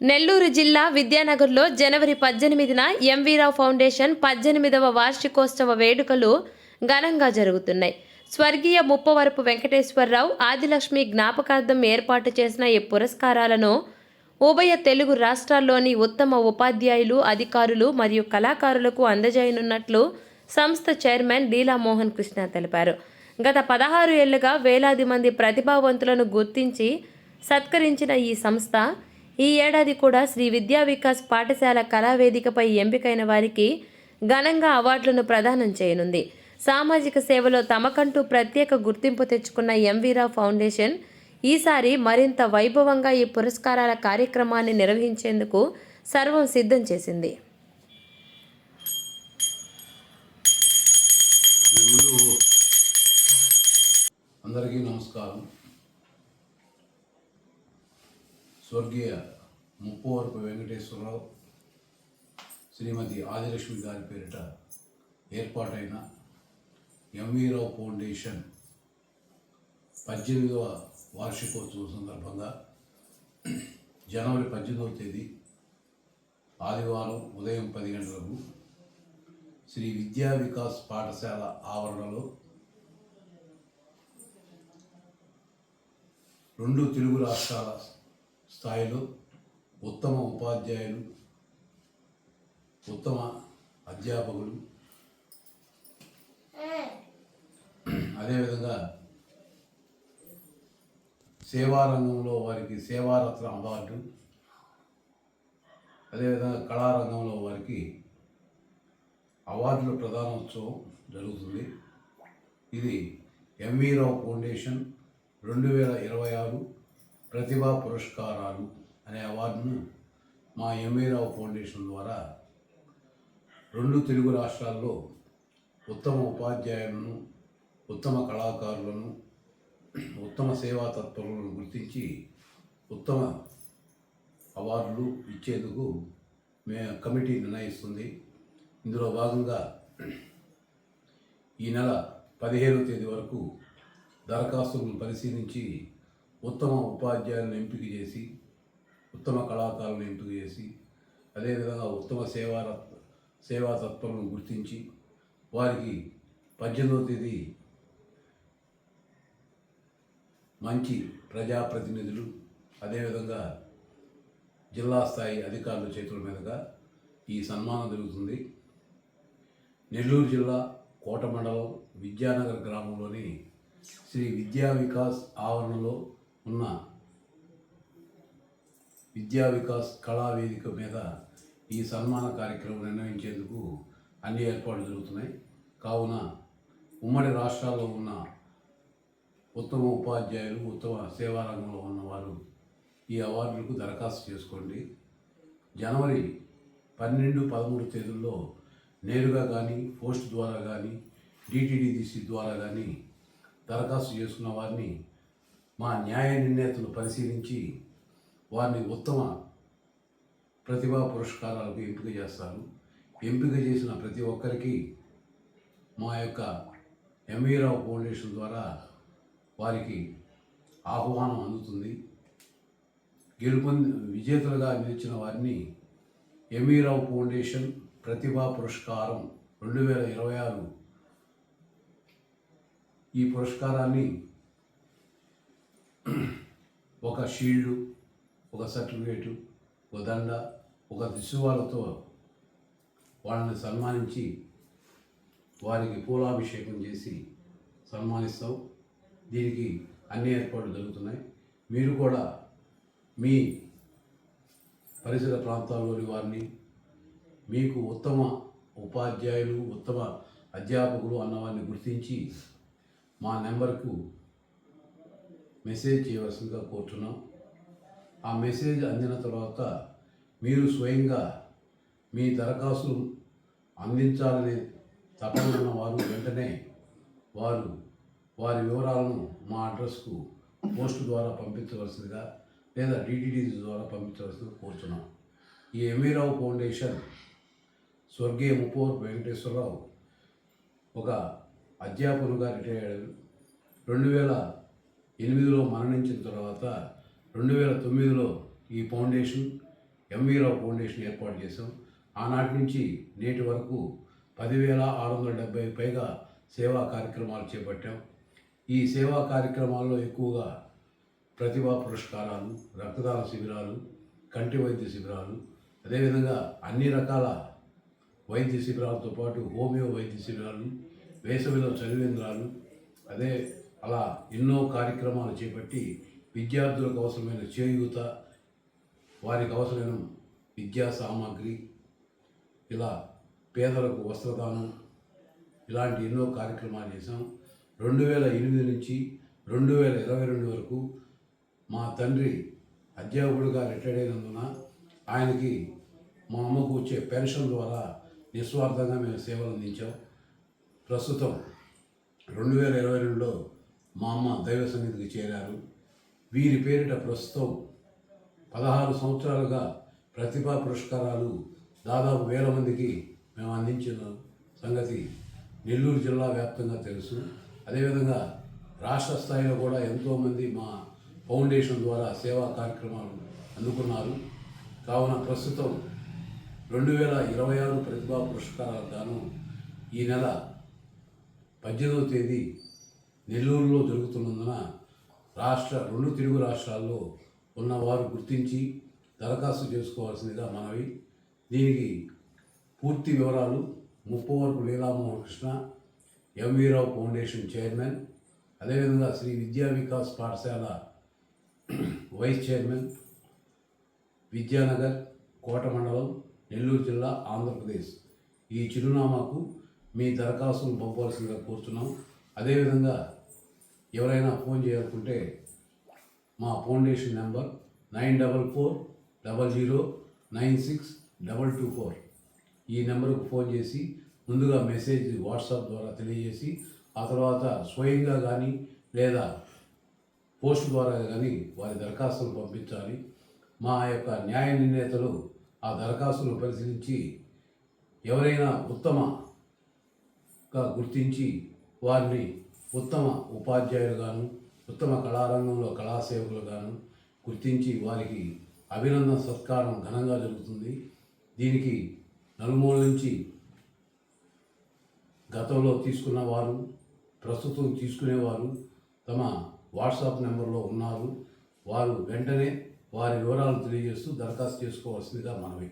నెల్లూరు జిల్లా విద్యానగర్లో జనవరి పద్దెనిమిదిన ఎంవీరావు ఫౌండేషన్ పద్దెనిమిదవ వార్షికోత్సవ వేడుకలు ఘనంగా జరుగుతున్నాయి. స్వర్గీయ ముప్పవరపు వెంకటేశ్వరరావు ఆదిలక్ష్మి జ్ఞాపకార్థం ఏర్పాటు చేసిన ఈ పురస్కారాలను ఉభయ తెలుగు రాష్ట్రాల్లోని ఉత్తమ ఉపాధ్యాయులు అధికారులు మరియు కళాకారులకు అందజేయనున్నట్లు సంస్థ చైర్మన్ లీలా మోహన్ కృష్ణ తెలిపారు. గత పదహారు ఏళ్ళుగా వేలాది మంది ప్రతిభావంతులను గుర్తించి సత్కరించిన ఈ సంస్థ ఈ ఏడాది కూడా శ్రీ విద్యా వికాస్ పాఠశాల కళావేదికపై ఎంపికైన వారికి ఘనంగా అవార్డులను ప్రదానం చేయనుంది. సామాజిక సేవలో తమకంటూ ప్రత్యేక గుర్తింపు తెచ్చుకున్న ఎంవీరావు ఫౌండేషన్ ఈసారి మరింత వైభవంగా ఈ పురస్కారాల కార్యక్రమాన్ని నిర్వహించేందుకు సర్వం సిద్ధం చేసింది. అందరికీ నమస్కారం. స్వర్గీయ ముప్పవరపు వెంకటేశ్వరరావు శ్రీమతి ఆదిలక్ష్మి గారి పేరిట ఏర్పాటైన ఎంవీరావు ఫౌండేషన్ పద్దెనిమిదవ వార్షికోత్సవం సందర్భంగా జనవరి పద్దెనిమిదవ తేదీ ఆదివారం ఉదయం పది గంటలకు శ్రీ విద్యా వికాస్ పాఠశాల ఆవరణలో రెండు తెలుగు రాష్ట్రాల స్థాయిలో ఉత్తమ ఉపాధ్యాయులు ఉత్తమ అధ్యాపకులు. అదేవిధంగా సేవారంగంలో వారికి సేవారత్న అవార్డు. అదేవిధంగా కళారంగంలో వారికి అవార్డుల ప్రధానోత్సవం జరుగుతుంది. ఇది ఎంవీ రావు ఫౌండేషన్ రెండు వేల ఇరవై ఆరు ప్రతిభా పురస్కారాలు అనే అవార్డును మా ఎంఏరావు ఫౌండేషన్ ద్వారా రెండు తెలుగు రాష్ట్రాల్లో ఉత్తమ ఉపాధ్యాయులను ఉత్తమ కళాకారులను ఉత్తమ సేవా తత్పరులను గుర్తించి ఉత్తమ అవార్డులు ఇచ్చేందుకు మే కమిటీ నిర్ణయిస్తుంది. ఇందులో భాగంగా ఈ నెల పదిహేనవ తేదీ వరకు దరఖాస్తులను పరిశీలించి ఉత్తమ ఉపాధ్యాయులను ఎంపిక చేసి ఉత్తమ కళాకారులను ఎంపిక చేసి అదేవిధంగా ఉత్తమ సేవా సేవా తత్పరులను గుర్తించి వారికి పద్దెనిమిదవ తేదీ మంచి ప్రజాప్రతినిధులు అదేవిధంగా జిల్లా స్థాయి అధికారుల చేతుల మీదుగా ఈ సన్మానం జరుగుతుంది. నెల్లూరు జిల్లా కోట మండలం విద్యానగర్ గ్రామంలోని శ్రీ విద్యా వికాస్ ఆవరణలో ఉన్న విద్యా వికాస్ కళావేదిక మీద ఈ సన్మాన కార్యక్రమం నిర్ణయించేందుకు అన్ని ఏర్పాట్లు జరుగుతున్నాయి. కావున ఉమ్మడి రాష్ట్రాల్లో ఉన్న ఉత్తమ ఉపాధ్యాయులు ఉత్తమ సేవారంగంలో ఉన్నవారు ఈ అవార్డులకు దరఖాస్తు చేసుకోండి. జనవరి పన్నెండు పదమూడు తేదీల్లో నేరుగా కానీ పోస్ట్ ద్వారా కానీ డిటిడిసి ద్వారా కానీ దరఖాస్తు చేసుకున్న వారిని మా న్యాయ నిర్ణేతలు పరిశీలించి వారిని ఉత్తమ ప్రతిభా పురస్కారాలకు ఎంపిక చేస్తారు. ఎంపిక చేసిన ప్రతి ఒక్కరికి మా యొక్క ఎంవీరావు ఫౌండేషన్ ద్వారా వారికి ఆహ్వానం అందుతుంది. గెలుపొంది విజేతలుగా నిలిచిన వారిని ఎంవీరావు ఫౌండేషన్ ప్రతిభా పురస్కారం రెండు వేల ఇరవై ఆరు ఈ పురస్కారాన్ని ఒక షీల్డు ఒక సర్టిఫికేటు ఒక దండ ఒక దిశువాలతో వాళ్ళని సన్మానించి వారికి పూలాభిషేకం చేసి సన్మానిస్తాం. దీనికి అన్ని ఏర్పాట్లు జరుగుతున్నాయి. మీరు కూడా మీ పరిసర ప్రాంతాల్లోని వారిని మీకు ఉత్తమ ఉపాధ్యాయులు ఉత్తమ అధ్యాపకులు అన్నవారిని గుర్తించి మా నెంబర్కు మెసేజ్ చేయవలసిందిగా కోరుతున్నాం ఆ మెసేజ్ అందిన తర్వాత మీరు స్వయంగా మీ దరఖాస్తు అందించాలనే తపన ఉన్న వారు వెంటనే వారు వారి వివరాలను మా అడ్రస్కు పోస్ట్ ద్వారా పంపించవలసిందిగా లేదా డిటిడిసి ద్వారా పంపించవలసిందిగా కోరుతున్నాం ఈ ఎంవీరావు ఫౌండేషన్ స్వర్గీయ ముప్పవరపు వెంకటేశ్వరరావు ఒక అధ్యాపకులుగా రిటైర్ అయ్యాడు. రెండు వేల ఎనిమిదిలో మరణించిన తర్వాత రెండు వేల తొమ్మిదిలో ఈ ఫౌండేషన్ ఎంవీరావు ఫౌండేషన్ ఏర్పాటు చేశాం. ఆనాటి నుంచి నేటి వరకు పదివేల ఆరు వందల డెబ్బై పైగా సేవా కార్యక్రమాలు చేపట్టాం. ఈ సేవా కార్యక్రమాల్లో ఎక్కువగా ప్రతిభా పురస్కారాలు రక్తదాన శిబిరాలు కంటి వైద్య శిబిరాలు అదేవిధంగా అన్ని రకాల వైద్య శిబిరాలతో పాటు హోమియో వైద్య శిబిరాలు వేసవిలో చలివేంద్రాలు అదే అలా ఎన్నో కార్యక్రమాలు చేపట్టి విద్యార్థులకు అవసరమైన చేయూత వారికి అవసరమైన విద్యా సామాగ్రి ఇలా పేదలకు వస్త్రదానం ఇలాంటి ఎన్నో కార్యక్రమాలు చేశాం. రెండు వేల ఎనిమిది నుంచి రెండు వేల ఇరవై రెండు వరకు మా తండ్రి అధ్యాపకుడిగా రిటైర్డ్ అయినందున ఆయనకి మా అమ్మకు వచ్చే పెన్షన్ ద్వారా నిస్వార్థంగా మేము సేవలు అందించాం. ప్రస్తుతం రెండు వేల ఇరవై రెండులో మా అమ్మ దైవ సన్నిధికి చేరారు. వీరి పేరిట ప్రస్తుతం పదహారు సంవత్సరాలుగా ప్రతిభా పురస్కారాలు దాదాపు వేల మందికి మేము అందించిన సంగతి నెల్లూరు జిల్లా వ్యాప్తంగా తెలుసు. అదేవిధంగా రాష్ట్ర స్థాయిలో కూడా ఎంతోమంది మా ఫౌండేషన్ ద్వారా సేవా కార్యక్రమాలు అందుకున్నారు. కావున ప్రస్తుతం రెండు వేల ఇరవై ఆరు ప్రతిభా పురస్కారాలు గాను ఈ నెల పద్దెనిమిదవ తేదీ నెల్లూరులో జరుగుతున్నందున రాష్ట్ర రెండు తెలుగు రాష్ట్రాల్లో ఉన్నవారు గుర్తించి దరఖాస్తు చేసుకోవాల్సిందిగా మనవి. దీనికి పూర్తి వివరాలు ముప్పవరపు లీలామోహన్ కృష్ణ ఎంవీరావు ఫౌండేషన్ చైర్మన్ అదేవిధంగా శ్రీ విద్యా వికాస్ పాఠశాల వైస్ చైర్మన్ విద్యానగర్ కోట మండలం నెల్లూరు జిల్లా ఆంధ్రప్రదేశ్. ఈ చిరునామాకు మీ దరఖాస్తును పంపవలసిందిగా కోరుతున్నాం అదేవిధంగా ఎవరైనా ఫోన్ చేయాలనుకుంటే మా foundation number nine double four double zero nine six double two four. ఈ నెంబర్కు ఫోన్ చేసి ముందుగా మెసేజ్ వాట్సాప్ ద్వారా తెలియజేసి ఆ తర్వాత స్వయంగా కానీ లేదా పోస్ట్ ద్వారా కానీ వారి దరఖాస్తులు పంపించాలి. మా యొక్క న్యాయ నిర్ణేతలు ఆ దరఖాస్తులు పరిశీలించి ఎవరైనా ఉత్తమగా గుర్తించి వారిని ఉత్తమ ఉపాధ్యాయులుగాను ఉత్తమ కళారంగంలో కళాసేవకులుగాను గుర్తించి వారికి అభినందన సత్కారం ఘనంగా జరుగుతుంది. దీనికి నలుమూల నుంచి గతంలో తీసుకున్న వారు ప్రస్తుతం తీసుకునేవారు తమ వాట్సాప్ నెంబర్లో ఉన్నారు. వారు వెంటనే వారి వివరాలు తెలియజేస్తూ దరఖాస్తు చేసుకోవాల్సిందిగా మనవి.